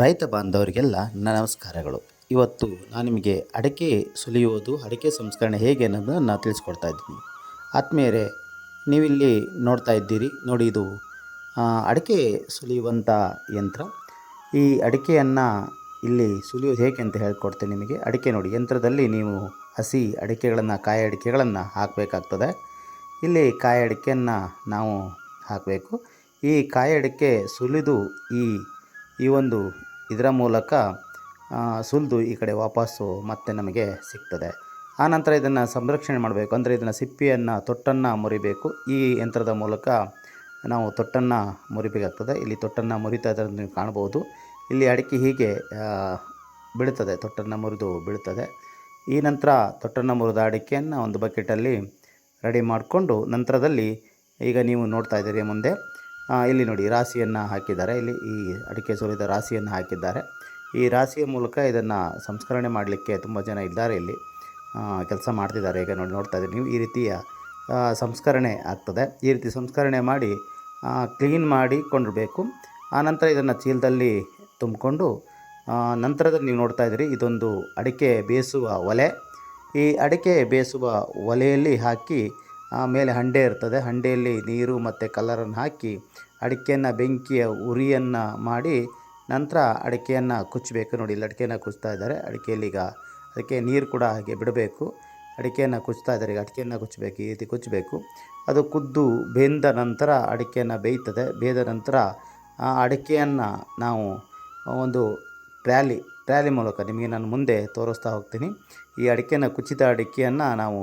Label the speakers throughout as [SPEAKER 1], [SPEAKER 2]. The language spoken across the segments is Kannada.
[SPEAKER 1] ರೈತ ಬಾಂಧವರಿಗೆಲ್ಲ ನಮಸ್ಕಾರಗಳು. ಇವತ್ತು ನಾನು ನಿಮಗೆ ಅಡಿಕೆ ಸುಲಿಯುವುದು, ಅಡಿಕೆ ಸಂಸ್ಕರಣೆ ಹೇಗೆ ಅನ್ನೋದನ್ನು ನಾನು ತಿಳಿಸ್ಕೊಡ್ತಾ ಇದ್ದೀನಿ. ಆತ್ಮೀಯರೇ, ನೀವಿಲ್ಲಿ ನೋಡ್ತಾ ಇದ್ದೀರಿ, ನೋಡಿ ಇದು ಅಡಿಕೆ ಸುಲಿಯುವಂಥ ಯಂತ್ರ. ಈ ಅಡಿಕೆಯನ್ನು ಇಲ್ಲಿ ಸುಲಿಯೋದು ಹೇಗೆ ಅಂತ ಹೇಳ್ಕೊಡ್ತೇನೆ ನಿಮಗೆ. ಅಡಿಕೆ ನೋಡಿ, ಯಂತ್ರದಲ್ಲಿ ನೀವು ಹಸಿ ಅಡಿಕೆಗಳನ್ನು, ಕಾಯಿ ಅಡಿಕೆಗಳನ್ನು ಹಾಕಬೇಕಾಗ್ತದೆ. ಇಲ್ಲಿ ಕಾಯಿ ಅಡಿಕೆಯನ್ನು ನಾವು ಹಾಕಬೇಕು. ಈ ಕಾಯಿ ಅಡಿಕೆ ಸುಲಿದು ಈ ಈ ಒಂದು ಇದರ ಮೂಲಕ ಸುಲಿದು ಈ ಕಡೆ ವಾಪಸ್ಸು ಮತ್ತೆ ನಮಗೆ ಸಿಗ್ತದೆ. ಆನಂತರ ಇದನ್ನು ಸಂರಕ್ಷಣೆ ಮಾಡಬೇಕು. ಅಂದರೆ ಇದನ್ನು ಸಿಪ್ಪಿಯನ್ನು, ತೊಟ್ಟನ್ನು ಮುರಿಬೇಕು. ಈ ಯಂತ್ರದ ಮೂಲಕ ನಾವು ತೊಟ್ಟನ್ನು ಮುರಿಬೇಕಾಗ್ತದೆ. ಇಲ್ಲಿ ತೊಟ್ಟನ್ನು ಮುರಿತಾ ಇರೋದನ್ನು ನೀವು ಕಾಣ್ಬೋದು ಇಲ್ಲಿ ಅಡಿಕೆ ಹೀಗೆ ಬೀಳ್ತದೆ. ತೊಟ್ಟನ್ನು ಮುರಿದು ಬೀಳ್ತದೆ. ಈ ನಂತರ ತೊಟ್ಟನ್ನು ಮುರಿದ ಅಡಿಕೆಯನ್ನು ಒಂದು ಬಕೆಟಲ್ಲಿ ರೆಡಿ ಮಾಡಿಕೊಂಡು ನಂತರದಲ್ಲಿ ಈಗ ನೀವು ನೋಡ್ತಾ ಇದ್ದೀರಿ ಮುಂದೆ. ಇಲ್ಲಿ ನೋಡಿ, ರಾಶಿಯನ್ನು ಹಾಕಿದ್ದಾರೆ. ಇಲ್ಲಿ ಈ ಅಡಿಕೆ ಸುರಿದ ರಾಶಿಯನ್ನು ಹಾಕಿದ್ದಾರೆ. ಈ ರಾಶಿಯ ಮೂಲಕ ಇದನ್ನು ಸಂಸ್ಕರಣೆ ಮಾಡಲಿಕ್ಕೆ ತುಂಬ ಜನ ಇದ್ದಾರೆ ಇಲ್ಲಿ. ಕೆಲಸ ಮಾಡ್ತಿದ್ದಾರೆ. ಈಗ ನೋಡಿ, ನೋಡ್ತಾ ಇದ್ದೀರಿ ನೀವು, ಈ ರೀತಿಯ ಸಂಸ್ಕರಣೆ ಆಗ್ತದೆ. ಈ ರೀತಿ ಸಂಸ್ಕರಣೆ ಮಾಡಿ ಕ್ಲೀನ್ ಮಾಡಿ ಕೊಂಡಿರಬೇಕು. ಆನಂತರ ಇದನ್ನು ಚೀಲದಲ್ಲಿ ತುಂಬಿಕೊಂಡು ನಂತರದಲ್ಲಿ ನೀವು ನೋಡ್ತಾ ಇದ್ದೀರಿ, ಇದೊಂದು ಅಡಿಕೆ ಬೇಯಿಸುವ ಒಲೆ. ಈ ಅಡಿಕೆ ಬೇಯಿಸುವ ಒಲೆಯಲ್ಲಿ ಹಾಕಿ ಆಮೇಲೆ ಹಂಡೆ ಇರ್ತದೆ. ಹಂಡೆಯಲ್ಲಿ ನೀರು ಮತ್ತು ಕಲರನ್ನು ಹಾಕಿ ಅಡಿಕೆಯನ್ನು, ಬೆಂಕಿಯ ಉರಿಯನ್ನು ಮಾಡಿ ನಂತರ ಅಡಿಕೆಯನ್ನು ಕುಚ್ಚಬೇಕು. ನೋಡಿ, ಇಲ್ಲಿ ಅಡಿಕೆಯನ್ನು ಕುಚ್ತಾ ಇದ್ದಾರೆ. ಅಡಿಕೆಯಲ್ಲಿ ಈಗ ಅದಕ್ಕೆ ನೀರು ಕೂಡ ಹಾಗೆ ಬಿಡಬೇಕು. ಅಡಿಕೆಯನ್ನು ಕುಚ್ತಾ ಇದ್ದಾರೆ. ಈಗ ಅಡಿಕೆಯನ್ನು ಕುಚ್ಚಬೇಕು. ಈ ರೀತಿ ಕುಚ್ಚಬೇಕು. ಅದು ಕುದ್ದು ಬೆಂದ ನಂತರ ಅಡಿಕೆಯನ್ನು ಬೇಯ್ತದೆ. ಬೇಯ್ದ ನಂತರ ಆ ಅಡಿಕೆಯನ್ನು ನಾವು ಒಂದು ಟ್ರ್ಯಾಲಿ ಟ್ರ್ಯಾಲಿ ಮೂಲಕ ನಿಮಗೆ ನಾನು ಮುಂದೆ ತೋರಿಸ್ತಾ ಹೋಗ್ತೀನಿ. ಈ ಅಡಿಕೆಯನ್ನು, ಕುಚ್ಚಿದ ಅಡಿಕೆಯನ್ನು ನಾವು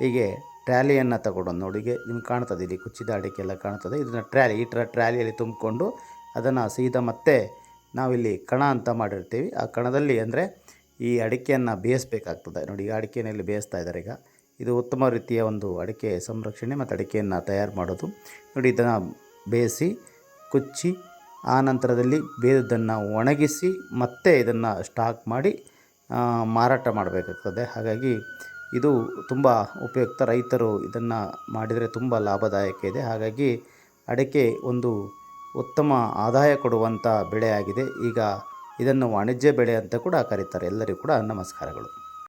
[SPEAKER 1] ಹೀಗೆ ಟ್ರ್ಯಾಲಿಯನ್ನು ತಗೊಂಡು ನೋಡಿ ನಿಮ್ಗೆ ಕಾಣ್ತದೆ, ಇಲ್ಲಿ ಕುಚ್ಚಿದ ಅಡಿಕೆ ಎಲ್ಲ ಕಾಣ್ತದೆ. ಇದನ್ನು ಟ್ರ್ಯಾಲಿ ಈ ಥರ ಟ್ರ್ಯಾಲಿಯಲ್ಲಿ ತುಂಬಿಕೊಂಡು ಅದನ್ನು ಸೀದಾ ಮತ್ತೆ ನಾವಿಲ್ಲಿ ಕಣ ಅಂತ ಮಾಡಿರ್ತೀವಿ. ಆ ಕಣದಲ್ಲಿ ಅಂದರೆ ಈ ಅಡಿಕೆಯನ್ನು ಬೇಯಿಸ್ಬೇಕಾಗ್ತದೆ. ನೋಡಿ, ಈ ಅಡಿಕೆಯಲ್ಲಿ ಬೇಯಿಸ್ತಾ ಇದ್ದಾರೆ ಈಗ. ಇದು ಉತ್ತಮ ರೀತಿಯ ಒಂದು ಅಡಿಕೆ ಸಂರಕ್ಷಣೆ ಮತ್ತು ಅಡಿಕೆಯನ್ನು ತಯಾರು ಮಾಡೋದು. ನೋಡಿ, ಇದನ್ನು ಬೇಯಿಸಿ, ಕುಚ್ಚಿ, ಆ ನಂತರದಲ್ಲಿ ಬೇದದ್ದನ್ನು ಒಣಗಿಸಿ ಮತ್ತೆ ಇದನ್ನು ಸ್ಟಾಕ್ ಮಾಡಿ ಮಾರಾಟ ಮಾಡಬೇಕಾಗ್ತದೆ. ಹಾಗಾಗಿ ಇದು ತುಂಬ ಉಪಯುಕ್ತ ರೈತರು ಇದನ್ನು ಮಾಡಿದರೆ ತುಂಬ ಲಾಭದಾಯಕ ಇದೆ. ಹಾಗಾಗಿ ಅಡಿಕೆ ಒಂದು ಉತ್ತಮ ಆದಾಯ ಕೊಡುವಂಥ ಬೆಳೆಯಾಗಿದೆ. ಈಗ ಇದನ್ನು ವಾಣಿಜ್ಯ ಬೆಳೆ ಅಂತ ಕೂಡ ಕರೀತಾರೆ. ಎಲ್ಲರಿಗೂ ಕೂಡ ನಮಸ್ಕಾರಗಳು.